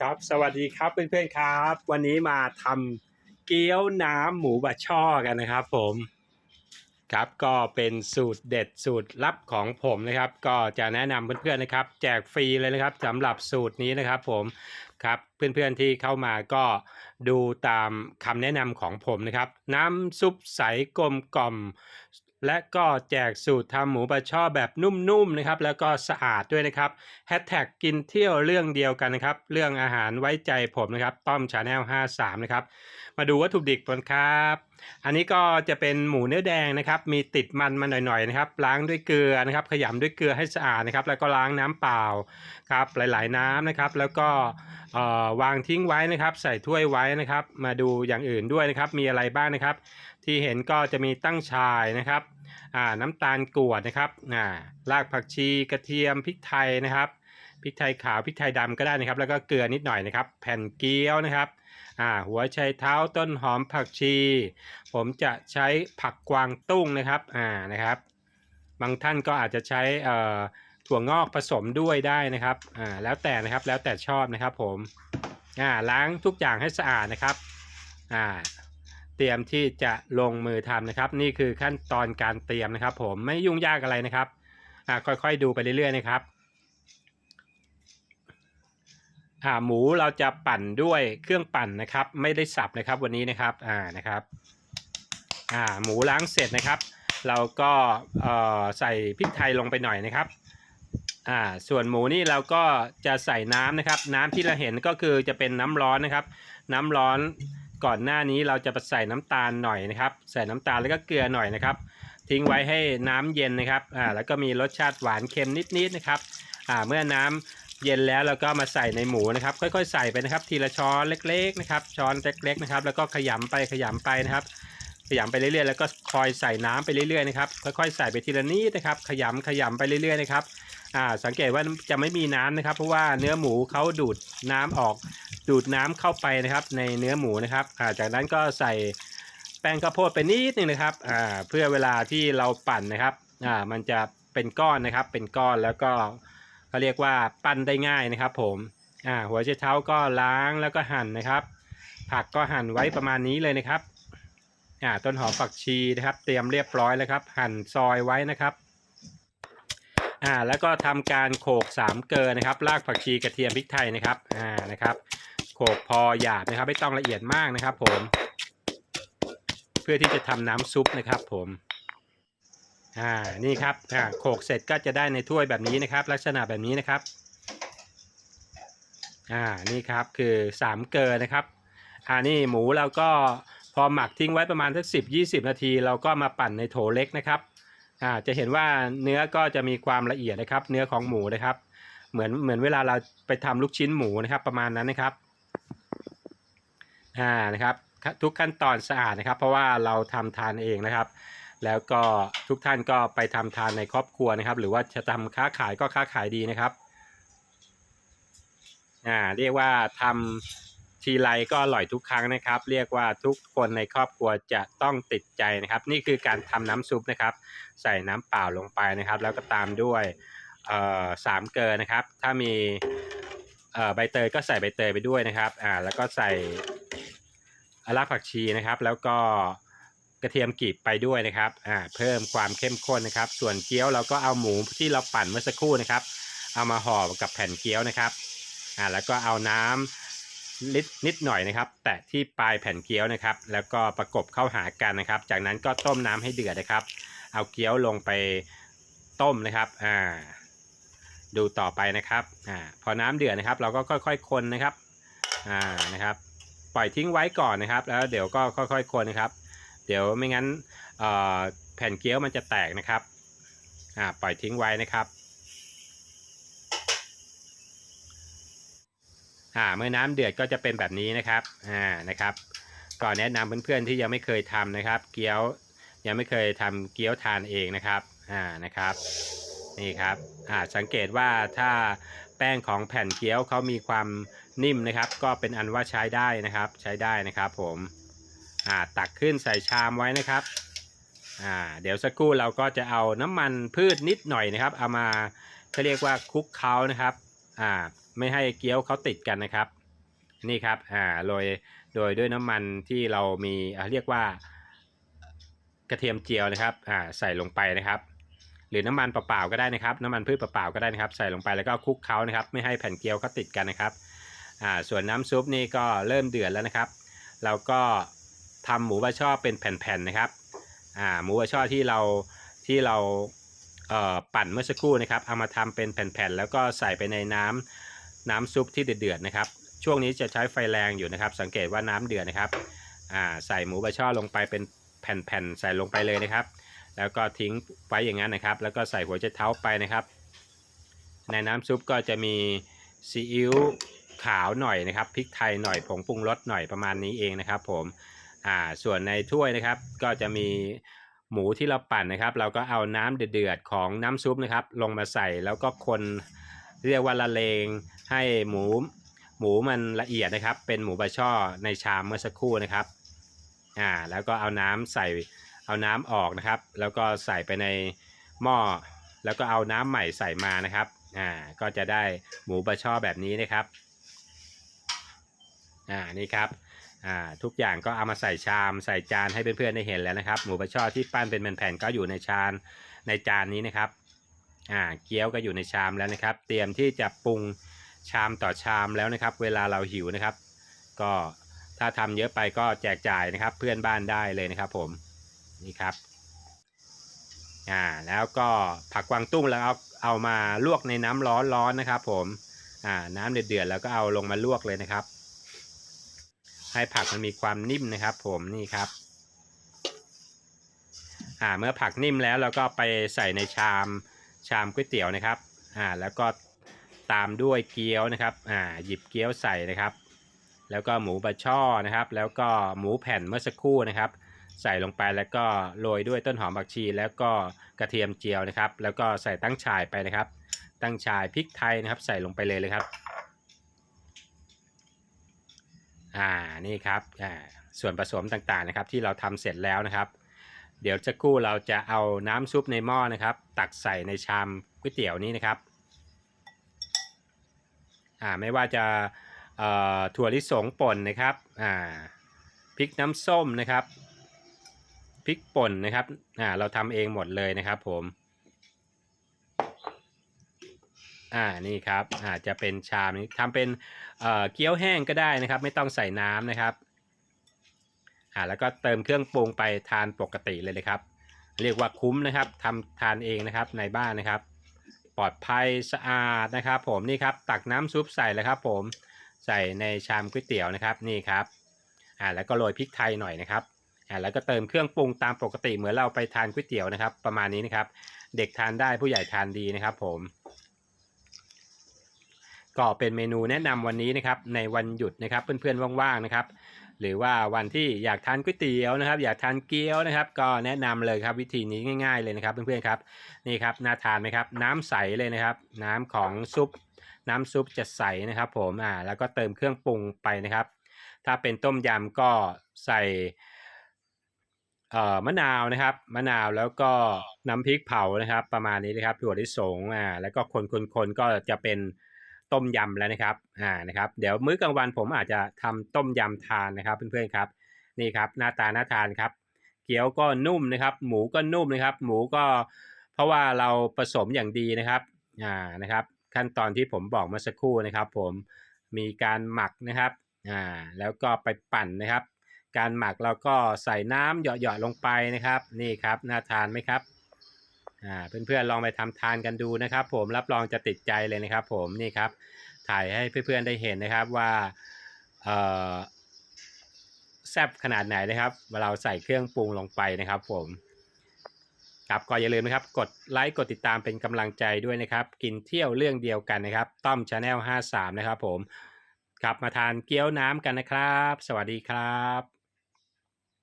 ครับสวัสดีครับเพื่อนๆครับ วันนี้มาทำเกี๊ยวน้ำหมูบะช่อกันนะครับ ผมครับก็เป็นสูตรเด็ดสูตรลับของผมนะครับ ก็จะแนะนำเพื่อนๆนะครับ แจกฟรีเลยนะครับสำหรับสูตรนี้นะครับ ผมครับเพื่อนๆที่เข้ามาก็ดูตามคำแนะนำของผมนะครับ น้ำซุปใสกลมกล่อม และก็แจกสูตรทำหมูบะช่อแบบนุ่มๆนะครับ แล้วก็สะอาดด้วยนะครับแฮชแท็กกินเที่ยวเรื่องเดียวกันนะครับ เรื่องอาหารไว้ใจผมนะครับ ต้อมชาแนล53 นะครับ มาดูวัตถุดิบกันครับ อันนี้ก็จะเป็นหมูเนื้อแดงนะครับ มีติดมันมาหน่อยๆนะครับ ล้างด้วยเกลือนะครับ ขยำด้วยเกลือให้สะอาดนะครับ แล้วก็ล้างน้ำเปล่าครับ หลายๆน้ำนะครับ แล้วก็วางทิ้งไว้นะครับ ใส่ถ้วยไว้นะครับ มาดูอย่างอื่นด้วยนะครับ มีอะไรบ้างนะครับ ที่เห็นก็จะมีตั้งชายนะครับ น้ำตาลกรวดนะครับรากผักชีกระเทียมพริกไทยนะครับพริกไทยขาวพริกไทยดำก็ได้นะครับ แล้วก็เกลือนิดหน่อยนะครับ แผ่นเกี๊ยวนะครับหัวไชเท้าต้นหอมผักชี ผมจะใช้ผักกวางตุ้งนะครับอ่านะครับ บางท่านก็อาจจะใช้ถั่วงอกผสมด้วยได้นะครับอ่าแล้วแต่นะครับแล้วแต่ชอบนะครับผมอ่าล้างทุกอย่างให้สะอาดนะครับอ่า เตรียมที่จะลงมือทำนะครับ นี่คือขั้นตอนการเตรียมนะครับ ผมไม่ยุ่งยากอะไรนะครับอ่าค่อยๆดูไปเรื่อยๆนะครับอ่าหมูเราจะปั่นด้วยเครื่องปั่นนะครับ ไม่ได้สับนะครับวันนี้นะครับอ่านะครับอ่าหมูล้างเสร็จนะครับ เราก็เอ่อใส่พริกไทยลงไปหน่อยนะครับอ่าส่วนหมูนี่เราก็จะใส่น้ำนะครับ น้ำที่เราเห็นก็คือจะเป็นน้ำร้อนนะครับ น้ำร้อน ก่อนหน้านี้เราจะใส่น้ำตาลหน่อยนะครับ ใส่น้ำตาลแล้วก็เกลือหน่อยนะครับ ทิ้งไว้ให้น้ำเย็นนะครับอ่าแล้วก็มีรสชาติหวานเค็มนิดๆนะครับอ่าเมื่อน้ำเย็นแล้วเราก็มาใส่ในหมูนะครับ ค่อยๆ ใส่ไปนะครับ ทีละช้อนเล็กๆนะครับ ช้อนเล็กๆนะครับ แล้วก็ขยำไปขยำไปนะครับ ขยำไปเรื่อยๆแล้วก็คอยใส่น้ำไปเรื่อยๆนะครับค่อยๆใส่ไปทีละนิดนะครับ ขยำขยำไปเรื่อยๆนะครับ อ่าสังเกตว่าจะไม่มีน้ำนะครับ เพราะว่าเนื้อหมูเขาดูดน้ำออกดูดน้ำเข้าไปนะครับ ในเนื้อหมูนะครับอ่าจากนั้นก็ใส่แป้งข้าวโพดไปนิดนึงนะครับอ่าเพื่อเวลาที่เราปั่นนะครับอ่ามันจะเป็นก้อนนะครับ เป็นก้อนแล้วก็เขาเรียกว่าปั้นได้ง่ายนะครับ ผมอ่าหัวไชเท้าก็ล้างแล้วก็หั่นนะครับ ผักก็หั่นไว้ประมาณนี้เลยนะครับอ่าต้นหอมผักชีนะครับ เตรียมเรียบร้อยแล้วครับ หั่นซอยไว้นะครับ อ่าแล้วก็ทำการโขกสามเกลือนะครับรากผักชีกระเทียมพริกไทยนะครับอ่านะครับโขกพอหยาบนะครับไม่ต้องละเอียดมากนะครับ ผม เพื่อที่จะทำน้ำซุปนะครับ ผมอ่านี่ครับอ่าโขกเสร็จก็จะได้ในถ้วยแบบนี้นะครับ ลักษณะแบบนี้นะครับอ่านี่ครับคือสามเกลือนะครับอ่านี่หมูเราก็พอหมักทิ้งไว้ประมาณสักสิบยี่สิบนาที เราก็มาปั่นในโถเล็กนะครับ อ่าจะเห็นว่าเนื้อก็จะมีความละเอียดนะครับ เนื้อของหมูนะครับ เหมือนเหมือนเวลาเราไปทำลูกชิ้นหมูนะครับ ประมาณนั้นนะครับอ่านะครับ ทุกขั้นตอนสะอาดนะครับ เพราะว่าเราทำทานเองนะครับ แล้วก็ทุกท่านก็ไปทำทานในครอบครัวนะครับ หรือว่าจะทำค้าขายก็ค้าขายดีนะครับอ่าเรียกว่าทำ ทีไรก็อร่อยทุกครั้งนะครับ เรียกว่าทุกคนในครอบครัวจะต้องติดใจนะครับ นี่คือการทำน้ำซุปนะครับ ใส่น้ำเปล่าลงไปนะครับ แล้วก็ตามด้วยสามเกลือนะครับ ถ้ามีใบเตยก็ใส่ใบเตยไปด้วยนะครับอ่าแล้วก็ใส่รากผักชีนะครับ แล้วก็กระเทียมกรีบไปด้วยนะครับอ่าเพิ่มความเข้มข้นนะครับ ส่วนเกี๊ยวเราก็เอาหมูที่เราปั่นเมื่อสักครู่นะครับ เอามาห่อกับแผ่นเกี๊ยวนะครับอ่าแล้วก็เอาน้ำ นิดนิดหน่อยนะครับ แตะที่ปลายแผ่นเกี๊ยวนะครับ แล้วก็ประกบเข้าหากันนะครับ จากนั้นก็ต้มน้ำให้เดือดนะครับ เอาเกี๊ยวลงไปต้มนะครับอ่าดูต่อไปนะครับอ่าพอน้ำเดือดนะครับ เราก็ค่อยๆคนนะครับอ่านะครับ ปล่อยทิ้งไว้ก่อนนะครับ แล้วเดี๋ยวก็ค่อยๆคนนะครับ เดี๋ยวไม่งั้นแผ่นเกี๊ยวมันจะแตกนะครับอ่าปล่อยทิ้งไว้นะครับ อ่าเมื่อน้ำเดือดก็จะเป็นแบบนี้นะครับอ่านะครับก่อนแนะนำเพื่อนๆที่ยังไม่เคยทำนะครับ เกี๊ยวยังไม่เคยทำเกี๊ยวทานเองนะครับอ่านะครับนี่ครับอ่าสังเกตว่าถ้าแป้งของแผ่นเกี๊ยวเขามีความนิ่มนะครับ ก็เป็นอันว่าใช้ได้นะครับใช้ได้นะครับ ผมอ่าตักขึ้นใส่ชามไว้นะครับอ่าเดี๋ยวสักครู่เราก็จะเอาน้ำมันพืชนิดหน่อยนะครับ เอามาเขาเรียกว่าคลุกเคล้านะครับ อ่าไม่ให้เกี๊ยวเขาติดกันนะครับ นี่ครับอ่าโรยโดยด้วยน้ำมันที่เรามีเรียกว่ากระเทียมเจียวนะครับอ่าใส่ลงไปนะครับ หรือน้ำมันเปล่าๆก็ได้นะครับ น้ำมันพืชเปล่าๆก็ได้นะครับ ใส่ลงไปแล้วก็คลุกเคล้านะครับ ไม่ให้แผ่นเกี๊ยวเขาติดกันนะครับอ่าส่วนน้ำซุปนี่ก็เริ่มเดือดแล้วนะครับ เราก็ทำหมูบะช่อเป็นแผ่นๆนะครับอ่าหมูบะช่อที่เราที่เรา ปั่นเมื่อสักครู่นะครับเอามาทำเป็นแผ่นๆแล้วก็ใส่ไปในน้ำน้ำซุปที่เดือดๆนะครับ ช่วงนี้จะใช้ไฟแรงอยู่นะครับ สังเกตว่าน้ำเดือดนะครับใส่หมูบะช่อลงไปเป็นแผ่นๆใส่ลงไปเลยนะครับ แล้วก็ทิ้งไว้อย่างนั้นนะครับ แล้วก็ใส่หัวไชเท้าไปนะครับ ในน้ำซุปก็จะมีซีอิ๊วขาวหน่อยนะครับพริกไทยหน่อยผงปรุงรสหน่อยประมาณนี้เองนะครับ ผมอ่าส่วนในถ้วยนะครับก็จะมี หมูที่เราปั่นนะครับ เราก็เอาน้ำเดือดๆของน้ำซุปนะครับ ลงมาใส่แล้วก็คนเรียกว่าละเลงให้หมูหมูมันละเอียดนะครับ เป็นหมูบะช่อในชามเมื่อสักครู่นะครับอ่าแล้วก็เอาน้ำใส่เอาน้ำออกนะครับ แล้วก็ใส่ไปในหม้อแล้วก็เอาน้ำใหม่ใส่มานะครับอ่าก็จะได้หมูบะช่อแบบนี้นะครับ อ่านี่ครับอ่าทุกอย่างก็เอามาใส่ชามใส่จานให้เพื่อนๆได้เห็นแล้วนะครับ หมูบะช่อที่ปั้นเป็นแผ่นๆก็อยู่ในชานในจานนี้นะครับอ่าเกี๊ยวก็อยู่ในชามแล้วนะครับ เตรียมที่จะปรุงชามต่อชามแล้วนะครับ เวลาเราหิวนะครับ ก็ถ้าทำเยอะไปก็แจกจ่ายนะครับ เพื่อนบ้านได้เลยนะครับ ผมนี่ครับอ่าแล้วก็ผักกวางตุ้งแล้วเอาเอามาลวกในน้ำร้อนร้อนะครับ ผมอ่าน้ำเดือดๆแล้วก็เอาลงมาลวกเลยนะครับ ให้ผักมันมีความนิ่มนะครับ ผมนี่ครับอ่าเมื่อผักนิ่มแล้วเราก็ไปใส่ในชามชามก๋วยเตี๋ยวนะครับอ่าแล้วก็ตามด้วยเกี๊ยวนะครับอ่าหยิบเกี๊ยวใส่นะครับ แล้วก็หมูบะช่อนะครับ แล้วก็หมูแผ่นเมื่อสักครู่นะครับ ใส่ลงไปแล้วก็โรยด้วยต้นหอมผักชี แล้วก็กระเทียมเจียวนะครับ แล้วก็ใส่ตั้งฉายไปนะครับ ตั้งฉายพริกไทยนะครับ ใส่ลงไปเลยเลยครับ อ่านี่ครับอ่าส่วนผสมต่างๆนะครับที่เราทำเสร็จแล้วนะครับ เดี๋ยวจะกู้เราจะเอาน้ำซุปในหม้อนะครับ ตักใส่ในชามก๋วยเตี๋ยวนี้นะครับอ่าไม่ว่าจะถั่วลิสงป่นนะครับอ่าพริกน้ำส้มนะครับพริกป่นนะครับอ่าเราทำเองหมดเลยนะครับผม อ่านี่ครับอาจจะเป็นชามนี้ทำเป็นเเกี๊ยวแห้งก็ได้นะครับ ไม่ต้องใส่น้ำนะครับอ่าแล้วก็เติมเครื่องปรุงไปทานปกติเลยนะครับ เรียกว่าคุ้มนะครับทำทานเองนะครับในบ้านนะครับ ปลอดภัยสะอาดนะครับ ผมนี่ครับตักน้ำซุปใส่เลยครับ ผมใส่ในชามก๋วยเตี๋ยวนะครับนี่ครับอ่าแล้วก็โรยพริกไทยหน่อยนะครับอ่าแล้วก็เติมเครื่องปรุงตามปกติเหมือนเราไปทานก๋วยเตี๋ยวนะครับ ประมาณนี้นะครับ เด็กทานได้ผู้ใหญ่ทานดีนะครับ ผม ก็เป็นเมนูแนะนำวันนี้นะครับในวันหยุดนะครับเพื่อนๆว่างๆนะครับหรือว่าวันที่อยากทานก๋วยเตี๋ยวนะครับ อยากทานเกี๊ยวนะครับ ก็แนะนำเลยครับวิธีนี้ง่ายๆเลยนะครับเพื่อนๆครับนี่ครับน่าทานไหมครับน้ำใสเลยนะครับ น้ำของซุป น้ำซุปจะใสนะครับ ผมอ่าแล้วก็เติมเครื่องปรุงไปนะครับ ถ้าเป็นต้มยำก็ใส่เอ่อมะนาวนะครับ มะนาวแล้วก็น้ำพริกเผานะครับ ประมาณนี้นะครับถั่วลิสงอ่าแล้วก็คนๆๆก็จะเป็น ต้มยำแล้วนะครับอ่านะครับ เดี๋ยวมื้อกลางวันผมอาจจะทำต้มยำทานนะครับเพื่อนๆครับนี่ครับหน้าตาน่าทานครับ เกี๊ยวก็นุ่มนะครับ หมูก็นุ่มนะครับ หมูก็เพราะว่าเราผสมอย่างดีนะครับอ่านะครับ ขั้นตอนที่ผมบอกเมื่อสักครู่นะครับ ผมมีการหมักนะครับอ่าแล้วก็ไปปั่นนะครับ การหมักเราก็ใส่น้ำเหยาะๆลงไปนะครับ นี่ครับน่าทานไหมครับ อ่าเพื่อนๆลองไปทำทานกันดูนะครับ ผมรับรองจะติดใจเลยนะครับ ผมนี่ครับ ถ่ายให้เพื่อนๆได้เห็นนะครับว่าเอ่อแซ่บขนาดไหนนะครับเวลาเราใส่เครื่องปรุงลงไปนะครับ ผมครับก็อย่าลืมนะครับ กดไลค์กดติดตามเป็นกำลังใจด้วยนะครับ กินเที่ยวเรื่องเดียวกันนะครับ ต้อมชาแนล53นะครับ ผมกลับมาทานเกี๊ยวน้ำกันนะครับ สวัสดีครับ